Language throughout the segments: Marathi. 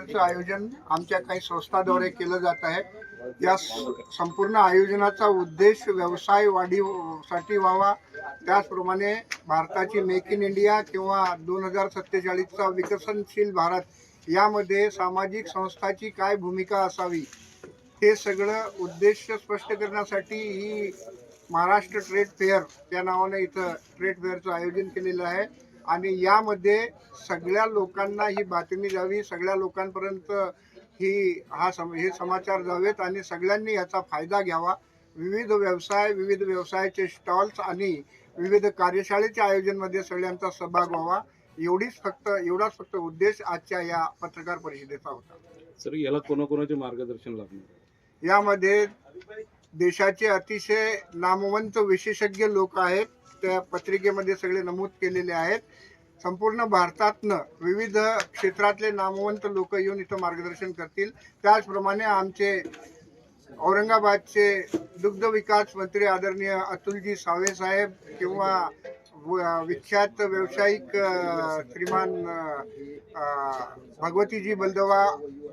फेअरचं आयोजन आमच्या काही संस्थाद्वारे केलं जात आहे. या संपूर्ण आयोजनाचा उद्देश व्यवसाय वाढीसाठी व्हावा. त्याचप्रमाणे भारताची मेक इन इंडिया किंवा दोन हजार सत्तेचाळीसचा विकसनशील भारत यामध्ये सामाजिक संस्थाची काय भूमिका असावी हे सगळं उद्देश स्पष्ट करण्यासाठी ही महाराष्ट्र ट्रेड फेअर या नावाने इथं ट्रेड फेअरचं आयोजन केलेलं आहे. आणि यामध्ये सगळ्या लोकांना ही बातमी जावी सगळ्या लोकांपर्यंत ही हा सम हे समाचार जावेत आणि सगळ्यांनी याचा फायदा घ्यावा. विविध व्यवसाय विविध व्यवसायाचे स्टॉल्स आणि विविध कार्यशाळेच्या आयोजनमध्ये सगळ्यांचा सहभाग व्हावा. एवढीच फक्त एवढाच फक्त उद्देश आजच्या या पत्रकार परिषदेचा होता. सर याला कोणाकोणाचे मार्गदर्शन लागणार? यामध्ये देशाचे अतिशय नामवंत विशेषज्ञ लोक आहेत. त्या पत्रिकेमध्ये सगळे नमूद केलेले आहेत. संपूर्ण भारतातनं विविध क्षेत्रातले नामवंत लोक येऊन इथं मार्गदर्शन करतील. त्याचप्रमाणे आमचे औरंगाबादचे दुग्ध विकास मंत्री आदरणीय अतुलजी सावे साहेब किंवा विख्यात व्यावसायिक श्रीमान भगवतीजी बलदवा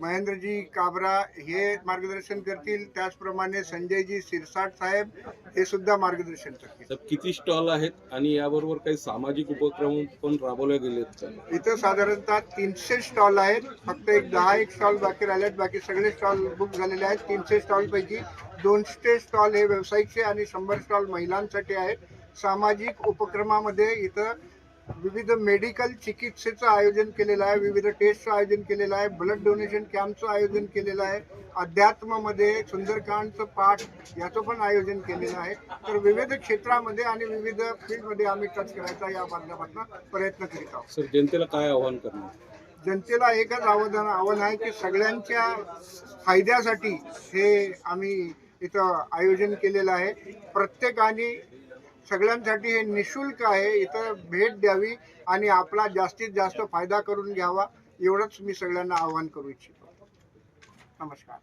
महेंद्रजी काबरा हे मार्गदर्शन करतील. त्याचप्रमाणे संजयजी सिरसाट साहेब हे सुद्धा मार्गदर्शन करतील. किती स्टॉल आहेत आणि याबरोबर काही सामाजिक उपक्रम पण राबवले गेलेत का? इथं साधारणतः तीनशे स्टॉल आहेत. फक्त एक दहा एक स्टॉल बाकी राहिलेत. बाकी सगळे स्टॉल बुक झालेले आहेत. तीनशे स्टॉल पैकी दोनशे स्टॉल हे व्यावसायिकचे आणि शंभर स्टॉल महिलांसाठी आहेत. सामाजिक उपक्रमामध्ये इथं विविध मेडिकल चिकित्सेचं आयोजन केलेलं आहे विविध टेस्टचं आयोजन केलेलं आहे ब्लड डोनेशन कॅम्पचं आयोजन केलेलं आहे. अध्यात्मामध्ये सुंदरकांडचं पाठ याचं पण आयोजन केलेलं आहे. तर विविध क्षेत्रामध्ये आणि विविध फील्डमध्ये आम्ही टच करायचा या माध्यमातून प्रयत्न करीत आहोत. सर जनतेला काय आव्हान करणार? जनतेला एकच आवाहन आव्हान आहे की सगळ्यांच्या फायद्यासाठी हे आम्ही इथं आयोजन केलेलं आहे. प्रत्येकाने सगळ्यांसाठी हे निशुल्क आहे. इथं भेट द्यावी आणि आपला जास्तीत जास्त फायदा करून घ्यावा एवढंच मी सगळ्यांना आवाहन करू इच्छितो. नमस्कार.